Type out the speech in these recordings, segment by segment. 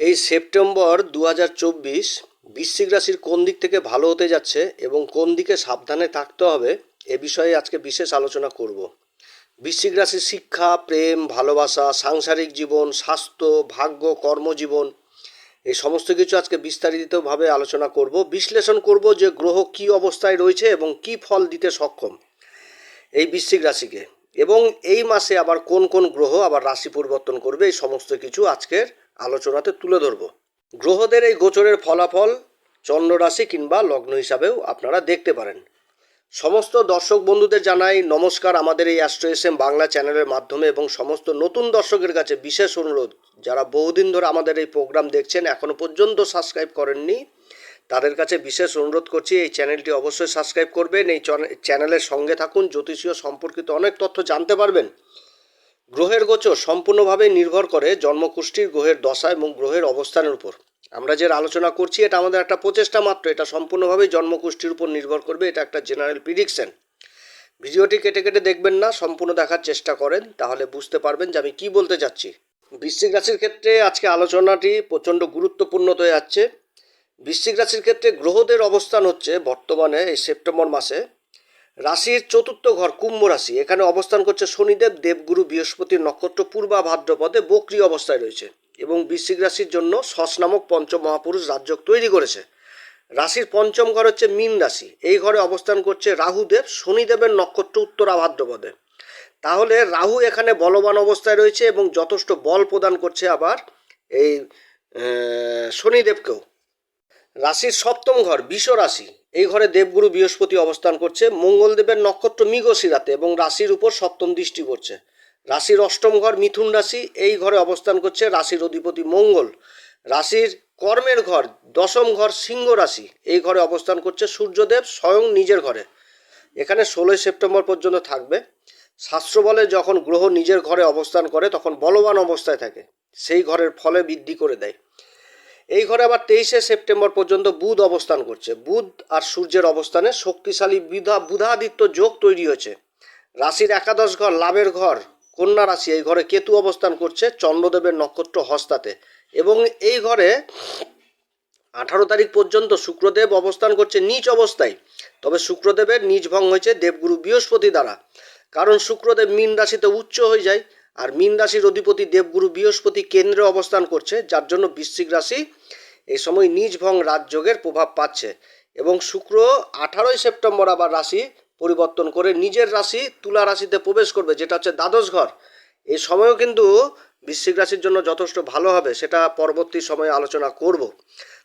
এই সেপ্টেম্বর দু হাজার চব্বিশ বৃশ্চিক রাশির কোন দিক থেকে ভালো হতে যাচ্ছে এবং কোন দিকে সাবধানে থাকতে হবে এ বিষয়ে আজকে বিশেষ আলোচনা করব। বৃশ্চিক রাশির শিক্ষা, প্রেম, ভালোবাসা, সাংসারিক জীবন, স্বাস্থ্য, ভাগ্য, কর্মজীবন, এই সমস্ত কিছু আজকে বিস্তারিতভাবে আলোচনা করব। বিশ্লেষণ করব যে গ্রহ কী অবস্থায় রয়েছে এবং কী ফল দিতে সক্ষম এই বৃশ্চিক রাশিকে। এবং এই মাসে আবার কোন কোন গ্রহ আবার রাশি পরিবর্তন করবে, এই সমস্ত কিছু আজকের আলোচনাতে তুলে ধরব। গ্রহদের এই গোচরের ফলাফল চন্দ্র রাশি কিংবা লগ্ন হিসাবেও আপনারা দেখতে পারেন। সমস্ত দর্শক বন্ধুদের জানাই নমস্কার। আমাদের এই অ্যাস্ট্রো এস এম বাংলা চ্যানেলের মাধ্যমে এবং সমস্ত নতুন দর্শকের কাছে বিশেষ অনুরোধ, যারা বহুদিন ধরে আমাদের এই প্রোগ্রাম দেখছেন এখনও পর্যন্ত সাবস্ক্রাইব করেননি, তাদের কাছে বিশেষ অনুরোধ করছি, এই চ্যানেলটি অবশ্যই সাবস্ক্রাইব করবেন, এই চ্যানে- চ্যানেলের সঙ্গে থাকুন, জ্যোতিষীয় সম্পর্কিত অনেক তথ্য জানতে পারবেন। গ্রহের গোচর সম্পূর্ণভাবে নির্ভর করে জন্মকুষ্ঠির গ্রহের দশা এবং গ্রহের অবস্থানের উপর। আমরা যে আলোচনা করছি, এটা আমাদের একটা প্রচেষ্টা মাত্র। এটা সম্পূর্ণভাবেই জন্মকুষ্ঠির উপর নির্ভর করবে। এটা একটা জেনারেল প্রিডিকশন ভিডিওটি কেটে কেটে দেখবেন না, সম্পূর্ণ দেখার চেষ্টা করেন, তাহলে বুঝতে পারবেন যে আমি কি বলতে চাচ্ছি বৃশ্চিক রাশির ক্ষেত্রে আজকে আলোচনাটি প্রচণ্ড গুরুত্বপূর্ণ হয়ে যাচ্ছে। বৃশ্চিক রাশির ক্ষেত্রে গ্রহদের অবস্থান হচ্ছে বর্তমানে এই সেপ্টেম্বর মাসে। রাশির চতুর্থ ঘর কুম্ভ রাশি। এখানে অবস্থান করছে শনিদেব, দেবগুরু বৃহস্পতির নক্ষত্র, পূর্বা ভাদ্রপদে বক্রি অবস্থায় রয়েছে এবং বৃশ্চিক রাশির জন্য শস নামক পঞ্চম মহাপুরুষ রাজ্যক তৈরি করেছে। রাশির পঞ্চম ঘর হচ্ছে মীন রাশি। এই ঘরে অবস্থান করছে রাহুদেব, শনিদেবের নক্ষত্র উত্তরা ভাদ্রপদে। তাহলে রাহু এখানে বলবান অবস্থায় রয়েছে এবং যথেষ্ট বল প্রদান করছে আবার এই শনিদেবকেও। রাশির সপ্তম ঘর, বিষ রাশি। এই ঘরে দেবগুরু বৃহস্পতি অবস্থান করছে। মঙ্গলদেবের নক্ষত্র মৃগশিরাতে এবং রাশির উপর সপ্তম দৃষ্টি পড়ছে। রাশির অষ্টম ঘর মিথুন রাশি, এই ঘরে অবস্থান করছে রাশির অধিপতি মঙ্গল। রাশির কর্মের ঘর দশম ঘর সিংহ রাশি, এই ঘরে অবস্থান করছে সূর্যদেব স্বয়ং নিজের ঘরে। এখানে ষোলোই সেপ্টেম্বর পর্যন্ত থাকবে। শাস্ত্র বলে যখন গ্রহ নিজের ঘরে অবস্থান করে, তখন বলবান অবস্থায় থাকে। সেই ঘরের ফলে বৃদ্ধি করে দেয়। এই ঘরে আবার তেইশে সেপ্টেম্বর পর্যন্ত বুধ অবস্থান করছে। বুধ আর সূর্যের অবস্থানে শক্তিশালী বুধা, বুধাদিত্য যোগ তৈরি হয়েছে। রাশির একাদশ ঘর, লাভের ঘর, কন্যা রাশি, এই ঘরে কেতু অবস্থান করছে চন্দ্রদেবের নক্ষত্র হস্তাতে। এবং এই ঘরে আঠারো তারিখ পর্যন্ত শুক্রদেব অবস্থান করছে নিচ অবস্থায়। তবে শুক্রদেবের নিজ ভঙ্গ হয়েছে দেবগুরু বৃহস্পতি দ্বারা। কারণ শুক্রদেব মীন রাশিতে উচ্চ হয়ে যায়। আর মীন রাশির অধিপতি দেবগুরু বৃহস্পতি কেন্দ্রে অবস্থান করছে, যার জন্য বৃশ্চিক রাশি এই সময় নিজ ভং রাজযোগের প্রভাব পাচ্ছে এবং শুক্র আঠারোই সেপ্টেম্বর আবার রাশি পরিবর্তন করে নিজের রাশি তুলা রাশিতে প্রবেশ করবে, যেটা হচ্ছে দ্বাদশ ঘর। এই সময়ও কিন্তু বৃশ্চিক রাশির জন্য যথেষ্ট ভালো হবে, সেটা পরবর্তী সময়ে আলোচনা করব।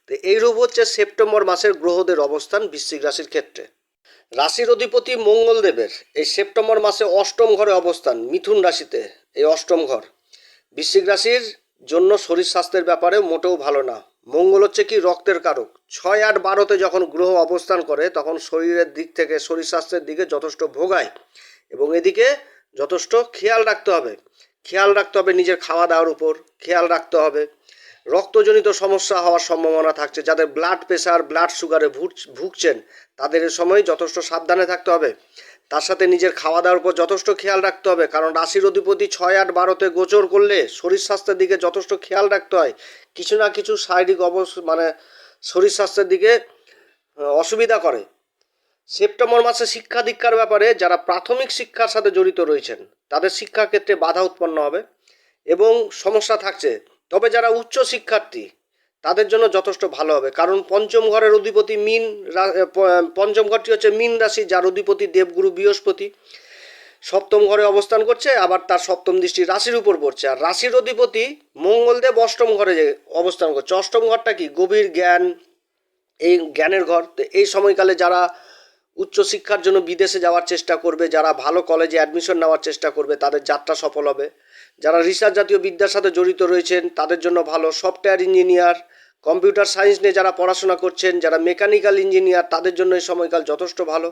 তো এইরূপ হচ্ছে সেপ্টেম্বর মাসের গ্রহদের অবস্থান বৃশ্চিক রাশির ক্ষেত্রে। রাশির অধিপতি মঙ্গলদেবের এই সেপ্টেম্বর মাসে অষ্টম ঘরে অবস্থান, মিথুন রাশিতে। এই অষ্টম ঘর। বৃশ্চিক রাশির জন্য শরীর স্বাস্থ্যের ব্যাপারে মোটেও ভালো না। মঙ্গল হচ্ছে কি রক্তের কারক। ছয় আট বারোতে যখন গ্রহ অবস্থান করে, তখন শরীরের দিক থেকে, শরীর স্বাস্থ্যের দিকে যথেষ্ট ভোগায় এবং এদিকে যথেষ্ট খেয়াল রাখতে হবে। খেয়াল রাখতে হবে নিজের খাওয়া দাওয়ার উপর, খেয়াল রাখতে হবে। রক্তজনিত সমস্যা হওয়ার সম্ভাবনা থাকছে। যাদের ব্লাড প্রেশার ব্লাড সুগারে ভুগছেন, তাদের সময় যথেষ্ট সাবধানে থাকতে হবে। তার সাথে নিজের খাওয়া দাওয়ার উপর যথেষ্ট খেয়াল রাখতে হবে। কারণ রাশির অধিপতি ছয় আট বারোতে গোচর করলে শরীর স্বাস্থ্যের দিকে যথেষ্ট খেয়াল রাখতে হয়। কিছু না কিছু শারীরিক অবস মানে শরীর স্বাস্থ্যের দিকে অসুবিধা করে। সেপ্টেম্বর মাসে শিক্ষা দীক্ষার ব্যাপারে যারা প্রাথমিক শিক্ষার সাথে জড়িত রয়েছেন, তাদের শিক্ষার ক্ষেত্রে বাধা উৎপন্ন হবে এবং সমস্যা থাকছে। তবে যারা উচ্চ শিক্ষার্থী তাদের জন্য যথেষ্ট ভালো হবে। কারণ পঞ্চম ঘরের অধিপতি মিন পঞ্চম ঘরটি হচ্ছে মিন রাশি, যার অধিপতি দেবগুরু বৃহস্পতি। সপ্তম ঘরে অবস্থান করছে, আবার তার সপ্তম দৃষ্টি রাশির উপর পড়ছে। আর রাশির অধিপতি মঙ্গলদেব অষ্টম ঘরে অবস্থান করছে। অষ্টম ঘরটা কি? গভীর জ্ঞান, এই জ্ঞানের ঘর। এই সময়কালে যারা উচ্চশিক্ষার জন্য বিদেশে যাওয়ার চেষ্টা করবে, যারা ভালো কলেজে অ্যাডমিশন নেওয়ার চেষ্টা করবে, তাদের যাত্রা সফল হবে। যারা রিসার্চ জাতীয় বিদ্যার সাথে জড়িত রয়েছেন, তাদের জন্য ভালো। সফটওয়্যার ইঞ্জিনিয়ার কম্পিউটার সায়েন্স নিয়ে যারা পড়াশোনা করছেন, যারা মেকানিক্যাল ইঞ্জিনিয়ার, তাদের জন্য এই সময়কাল যথেষ্ট ভালো।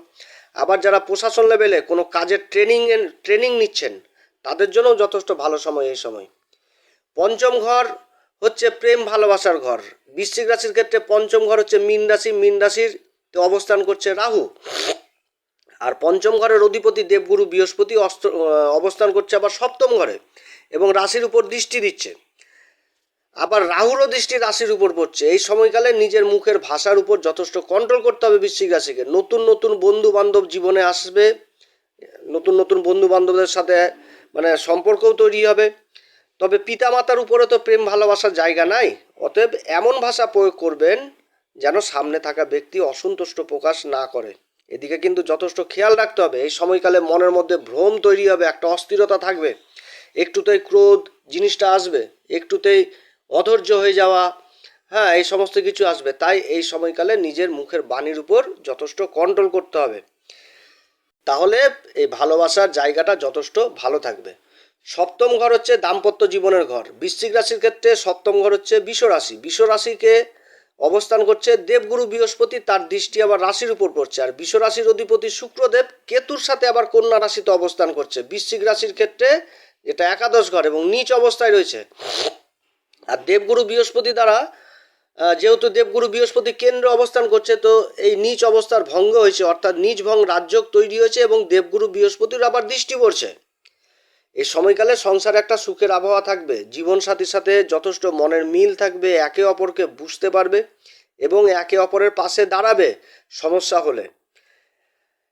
আবার যারা প্রশাসন লেভেলে কোনো কাজের ট্রেনিং ট্রেনিং নিচ্ছেন, তাদের জন্যও যথেষ্ট ভালো সময় এই সময়। পঞ্চম ঘর হচ্ছে প্রেম ভালোবাসার ঘর। বৃশ্চিক রাশির ক্ষেত্রে পঞ্চম ঘর হচ্ছে মীন রাশি। মীন রাশির অবস্থান করছে রাহু। আর পঞ্চম ঘরের অধিপতি দেবগুরু বৃহস্পতি অবস্থান করছে আবার সপ্তম ঘরে এবং রাশির উপর দৃষ্টি দিচ্ছে। আবার রাহুরও দৃষ্টি রাশির উপর পড়ছে। এই সময়কালে নিজের মুখের ভাষার উপর যথেষ্ট কন্ট্রোল করতে হবে বৃশ্চিক রাশিকে। নতুন নতুন বন্ধু বান্ধব জীবনে আসবে। নতুন নতুন বন্ধু বান্ধবদের সাথে মানে সম্পর্কও তৈরি হবে। তবে পিতামাতার উপরে তো প্রেম ভালোবাসার জায়গা নাই। অতএব এমন ভাষা প্রয়োগ করবেন যেন সামনে থাকা ব্যক্তি অসন্তুষ্ট প্রকাশ না করে। এদিকে কিন্তু যথেষ্ট খেয়াল রাখতে হবে। এই সময়কালে মনের মধ্যে ভ্রম তৈরি হবে, একটা অস্থিরতা থাকবে। একটুতেই ক্রোধ জিনিসটা আসবে, একটুতেই অধৈর্য হয়ে যাওয়া হ্যাঁ এই সমস্ত কিছু আসবে। তাই এই সময়কালে নিজের মুখের বাণীর উপর যথেষ্ট কন্ট্রোল করতে হবে। তাহলে এই ভালোবাসার জায়গাটা যথেষ্ট ভালো থাকবে। সপ্তম ঘর হচ্ছে দাম্পত্য জীবনের ঘর। বৃশ্চিক রাশির ক্ষেত্রে সপ্তম ঘর হচ্ছে বিষ রাশি। রাশিকে অবস্থান করছে দেবগুরু বৃহস্পতি, তার দৃষ্টি আবার রাশির উপর পড়ছে। আর বিষ রাশির অধিপতি শুক্রদেব কেতুর সাথে আবার কন্যা রাশিতে অবস্থান করছে। বৃশ্চিক রাশির ক্ষেত্রে এটা একাদশ ঘর এবং নিচ অবস্থায় রয়েছে। আর দেবগুরু বৃহস্পতি দ্বারা যেহেতু দেবগুরু বৃহস্পতি কেন্দ্র অবস্থান করছে, তো এই নিচ অবস্থার ভঙ্গ হয়েছে, অর্থাৎ নিচ ভঙ্গ রাজ্যক তৈরি হয়েছে এবং দেবগুরু বৃহস্পতির আবার দৃষ্টি পড়ছে। এই সময়কালে সংসারে একটা সুখের আবহাওয়া থাকবে, জীবনসাথীর সাথে যথেষ্ট মনের মিল থাকবে, একে অপরকে বুঝতে পারবে এবং একে অপরের পাশে দাঁড়াবে সমস্যা হলে।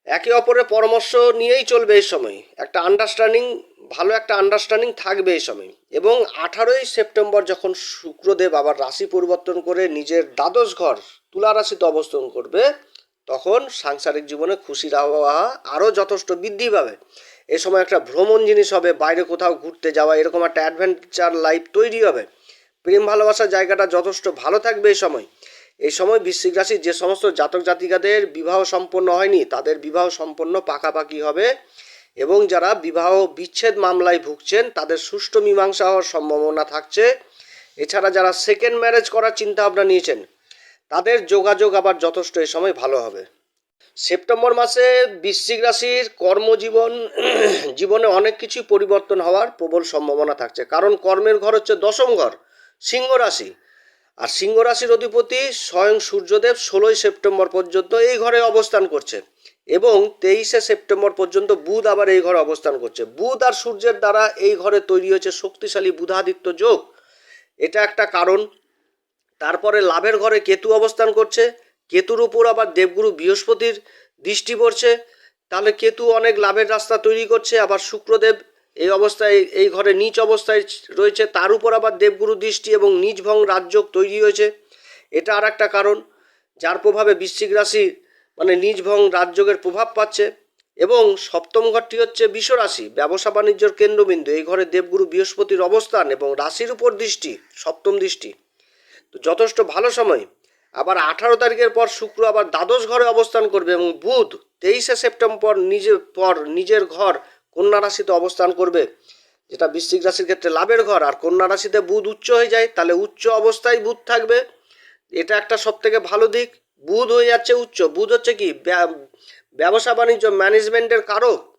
একে অপরের পরামর্শ নিয়েই চলবে এই সময়। একটা আন্ডারস্ট্যান্ডিং ভালো একটা আন্ডারস্ট্যান্ডিং থাকবে এই সময়। এবং আঠারোই সেপ্টেম্বর যখন শুক্রদেব আবার রাশি পরিবর্তন করে নিজের দ্বাদশ ঘর তুলা রাশিতে অবস্থান করবে, তখন সাংসারিক জীবনে খুশির আবহাওয়া আরও যথেষ্ট বৃদ্ধি পাবে। এ সময় একটা ভ্রমণ জিনিস হবে, বাইরে কোথাও ঘুরতে যাওয়া, এরকম একটা অ্যাডভেঞ্চার লাইফ তৈরি হবে। প্রেম, ভালোবাসার জায়গাটা যথেষ্ট ভালো থাকবে এই সময়। এই সময় বৃশ্চিক রাশি যে সমস্ত জাতক জাতিকাদের বিবাহ সম্পন্ন হয়নি, তাদের বিবাহ সম্পন্ন পাকাপাকি হবে। এবং যারা বিবাহ বিচ্ছেদ মামলায় ভুগছেন, তাদের সুষ্ঠু মীমাংসা হওয়ার সম্ভাবনা থাকছে। এছাড়া যারা সেকেন্ড ম্যারেজ করার চিন্তা ভাবনা নিয়েছেন, তাদের যোগাযোগ আবার যথেষ্ট এই সময় ভালো হবে। সেপ্টেম্বর মাসে বৃশ্চিক রাশির কর্মজীবন, জীবনে অনেক কিছু পরিবর্তন হওয়ার প্রবল সম্ভাবনা থাকছে। কারণ কর্মের ঘর হচ্ছে দশম ঘর, সিংহ রাশি। আর সিংহ রাশির অধিপতি স্বয়ং সূর্যদেব ষোলোই সেপ্টেম্বর পর্যন্ত এই ঘরে অবস্থান করছে। এবং তেইশে সেপ্টেম্বর পর্যন্ত বুধ আবার এই ঘরে অবস্থান করছে। বুধ আর সূর্যের দ্বারা এই ঘরে তৈরি হয়েছে শক্তিশালী বুধাদিত্য যোগ। এটা একটা কারণ। তারপরে লাভের ঘরে কেতু অবস্থান করছে। কেতুর উপর আবার দেবগুরু বৃহস্পতির দৃষ্টি পড়ছে। তাহলে কেতু অনেক লাভের রাস্তা তৈরি করছে, আবার শুক্রদেব এই অবস্থায়, এই ঘরে নিচ অবস্থায় রয়েছে। তার উপর আবার দেবগুরু দৃষ্টি এবং নিজ ভং রাজযোগ তৈরি হয়েছে। এটা আর একটা কারণ। যার প্রভাবে বৃশ্চিক রাশি মানে নিজ ভং রাজযোগের প্রভাব পাচ্ছে এবং সপ্তম ঘরটি হচ্ছে বিষ রাশি ব্যবসা বাণিজ্যর কেন্দ্রবিন্দু। এই ঘরে দেবগুরু বৃহস্পতির অবস্থান এবং রাশির উপর দৃষ্টি, সপ্তম দৃষ্টি। তো যথেষ্ট ভালো সময়। আবার আঠারো তারিখের পর শুক্র আবার দ্বাদশ ঘরে অবস্থান করবে এবং বুধ তেইশে সেপ্টেম্বর নিজের পর নিজের ঘর কন্যা রাশিতে অবস্থান করবে, যেটা বৃশ্চিক রাশির ক্ষেত্রে লাভের ঘর। আর কন্যা রাশিতে বুধ উচ্চ হয়ে যায়, তাহলে উচ্চ অবস্থায় বুধ থাকবে। এটা একটা সব থেকে ভালো দিক। বুধ হয়ে যাচ্ছে উচ্চ। বুধ হচ্ছে কি? ব্যা- ব্যবসা বাণিজ্য ম্যানেজমেন্টের কারক।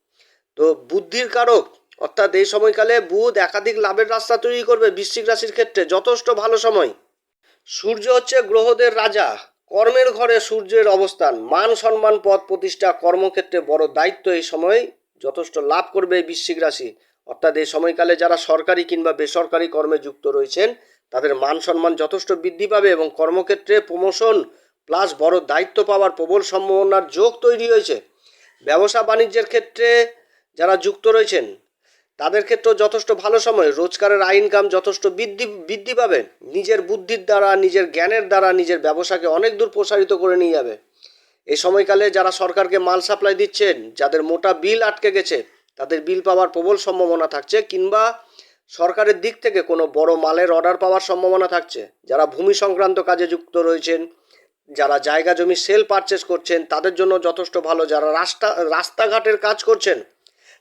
তো বুদ্ধির কারক। অর্থাৎ এই সময়কালে বুধ একাধিক লাভের রাস্তা তৈরি করবে বৃশ্চিক রাশির ক্ষেত্রে। যথেষ্ট ভালো সময়। সূর্য হচ্ছে গ্রহদের রাজা। কর্মের ঘরে সূর্যের অবস্থান। মান সম্মান পদ প্রতিষ্ঠা কর্মক্ষেত্রে বড় দায়িত্ব এই সময়। যথেষ্ট লাভ করবে বৃশ্চিক রাশি। অর্থাৎ এই সময়কালে যারা সরকারি কিংবা বেসরকারি কর্মে যুক্ত রয়েছেন, তাদের মান সম্মান যথেষ্ট বৃদ্ধি পাবে এবং কর্মক্ষেত্রে প্রমোশন প্লাস বড় দায়িত্ব পাওয়ার প্রবল সম্ভাবনার যোগ তৈরি হয়েছে। ব্যবসা বাণিজ্যের ক্ষেত্রে যারা যুক্ত রয়েছেন, তাদের ক্ষেত্রেও যথেষ্ট ভালো সময়। রোজগারের ইনকাম যথেষ্ট বৃদ্ধি বৃদ্ধি পাবে। নিজের বুদ্ধির দ্বারা, নিজের জ্ঞানের দ্বারা নিজের ব্যবসাকে অনেক দূর প্রসারিত করে নিয়ে যাবে। এই সময়কালে যারা সরকারকে মাল সাপ্লাই দিচ্ছেন, যাদের মোটা বিল আটকে গেছে, তাদের বিল পাওয়ার প্রবল সম্ভাবনা থাকছে কিংবা সরকারের দিক থেকে কোনো বড় মালের অর্ডার পাওয়ার সম্ভাবনা থাকছে। যারা ভূমি সংক্রান্ত কাজে যুক্ত রয়েছেন যারা জায়গা জমি সেল পারচেস করছেন, তাদের জন্য যথেষ্ট ভালো। যারা রাস্তা, রাস্তাঘাটের কাজ করছেন,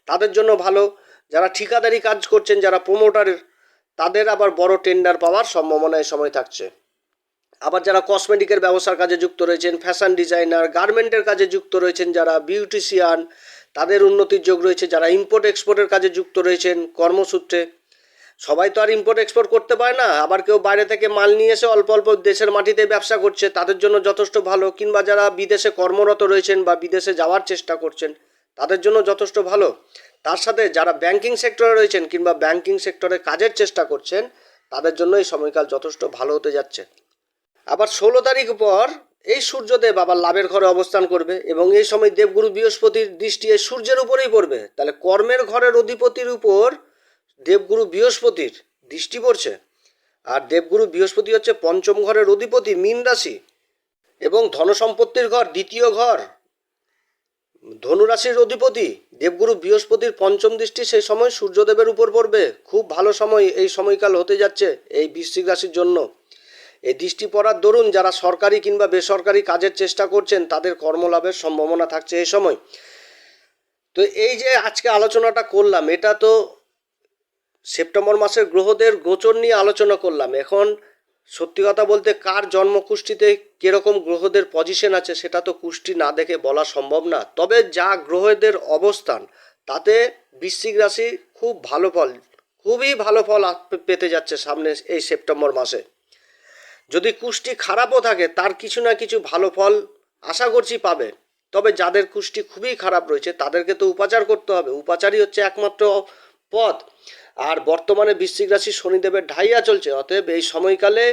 তাদের জন্য ভালো। যারা ঠিকাদারি কাজ করছেন, যারা প্রমোটারের তাদের আবার বড় টেন্ডার পাওয়ার সম্ভাবনা সময় থাকছে। আবার যারা কসমেটিকের ব্যবসার কাজে যুক্ত রয়েছেন ফ্যাশন ডিজাইনার গার্মেন্টের কাজে যুক্ত রয়েছেন যারা বিউটিশিয়ান তাদের উন্নতির যোগ রয়েছে। যারা ইম্পোর্ট এক্সপোর্টের কাজে যুক্ত রয়েছেন, কর্মসূত্রে। সবাই তো আর ইম্পোর্ট এক্সপোর্ট করতে পারে না। আবার কেউ বাইরে থেকে মাল নিয়ে এসে অল্প অল্প দেশের মাটিতে ব্যবসা করছে, তাদের জন্য যথেষ্ট ভালো। কিংবা যারা বিদেশে কর্মরত রয়েছেন বা বিদেশে যাওয়ার চেষ্টা করছেন, তাদের জন্য যথেষ্ট ভালো। তার সাথে যারা ব্যাংকিং সেক্টরে রয়েছেন কিংবা ব্যাংকিং সেক্টরে কাজের চেষ্টা করছেন, তাদের জন্য এই সময়কাল যথেষ্ট ভালো হতে যাচ্ছে। আবার ষোলো তারিখ পর এই সূর্যদেব আবার লাভের ঘরে অবস্থান করবে এবং এই সময় দেবগুরু বৃহস্পতির দৃষ্টি এই সূর্যের উপরেই পড়বে। তাহলে কর্মের ঘরের অধিপতির উপর দেবগুরু বৃহস্পতির দৃষ্টি পড়ছে। আর দেবগুরু বৃহস্পতি হচ্ছে পঞ্চম ঘরের অধিপতি, মীন রাশি এবং ধনসম্পত্তির ঘর, দ্বিতীয় ঘর। ধনুরাশির অধিপতি, দেবগুরু বৃহস্পতির পঞ্চম দৃষ্টি সেই সময় সূর্যদেবের উপর পড়বে। খুব ভালো সময় এই সময়কাল হতে যাচ্ছে এই বৃশ্চিক রাশির জন্য। এই দৃষ্টি পড়ার দরুন যারা সরকারি কিংবা বেসরকারি কাজের চেষ্টা করছেন, তাদের কর্মলাভের সম্ভাবনা থাকছে এই সময়। তো এই যে আজকে আলোচনাটা করলাম, এটা তো সেপ্টেম্বর মাসের গ্রহদের গোচর নিয়ে আলোচনা করলাম। এখন সত্যি কথা বলতে কার জন্মকুষ্ঠিতে কীরকম গ্রহদের পজিশন আছে সেটা তো কুষ্টি না দেখে বলা সম্ভব না। তবে যা গ্রহদের অবস্থান, তাতে বৃশ্চিক রাশি খুব ভালো ফল, খুবই ভালো ফল পেতে যাচ্ছে সামনে এই সেপ্টেম্বর মাসে। যদি কুষ্টি খারাপও থাকে, তার কিছু না কিছু ভালো ফল আশা করছি পাবে। তবে যাদের কুষ্টি খুবই খারাপ রয়েছে, তাদেরকে তো উপাচার করতে হবে। উপাচারই হচ্ছে একমাত্র পথ। আর বর্তমানে বৃশ্চিক রাশি শনিদেবের ঢাইয়া চলছে। অতএব এই সময়কালে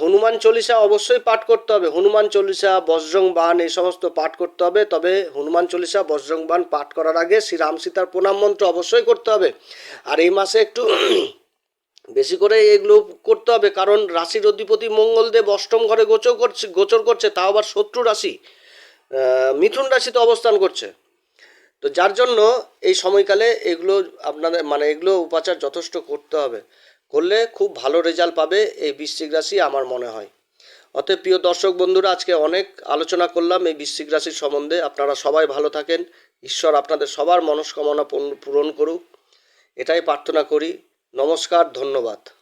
হনুমান চল্লিশা অবশ্যই পাঠ করতে হবে। হনুমান চল্লিশা, বজ্রং বান এই সমস্ত পাঠ করতে হবে। তবে হনুমান চল্লিশা, বজ্রং বান পাঠ করার আগে শ্রী রাম সীতার প্রণাম মন্ত্র অবশ্যই করতে হবে। আর এই মাসে একটু বেশি করে এগুলো করতে হবে। কারণ রাশির অধিপতি মঙ্গলদেব অষ্টম ঘরে গোচর করছে গোচর করছে, তাও আবার শত্রু রাশি মিথুন রাশিতে অবস্থান করছে। তো যার জন্য এই সময়কালে এগুলো আপনাদের মানে এগুলো উপাচার যথেষ্ট করতে হবে। করলে খুব ভালো রেজাল্ট পাবে এই বৃশ্চিক রাশি আমার মনে হয়। অতএব প্রিয় দর্শক বন্ধুরা, আজকে অনেক আলোচনা করলাম এই বৃশ্চিক রাশির সম্বন্ধে। আপনারা সবাই ভালো থাকেন। ঈশ্বর আপনাদের সবার মনস্কামনা পূর্ণ- করুক। এটাই প্রার্থনা করি। নমস্কার, ধন্যবাদ।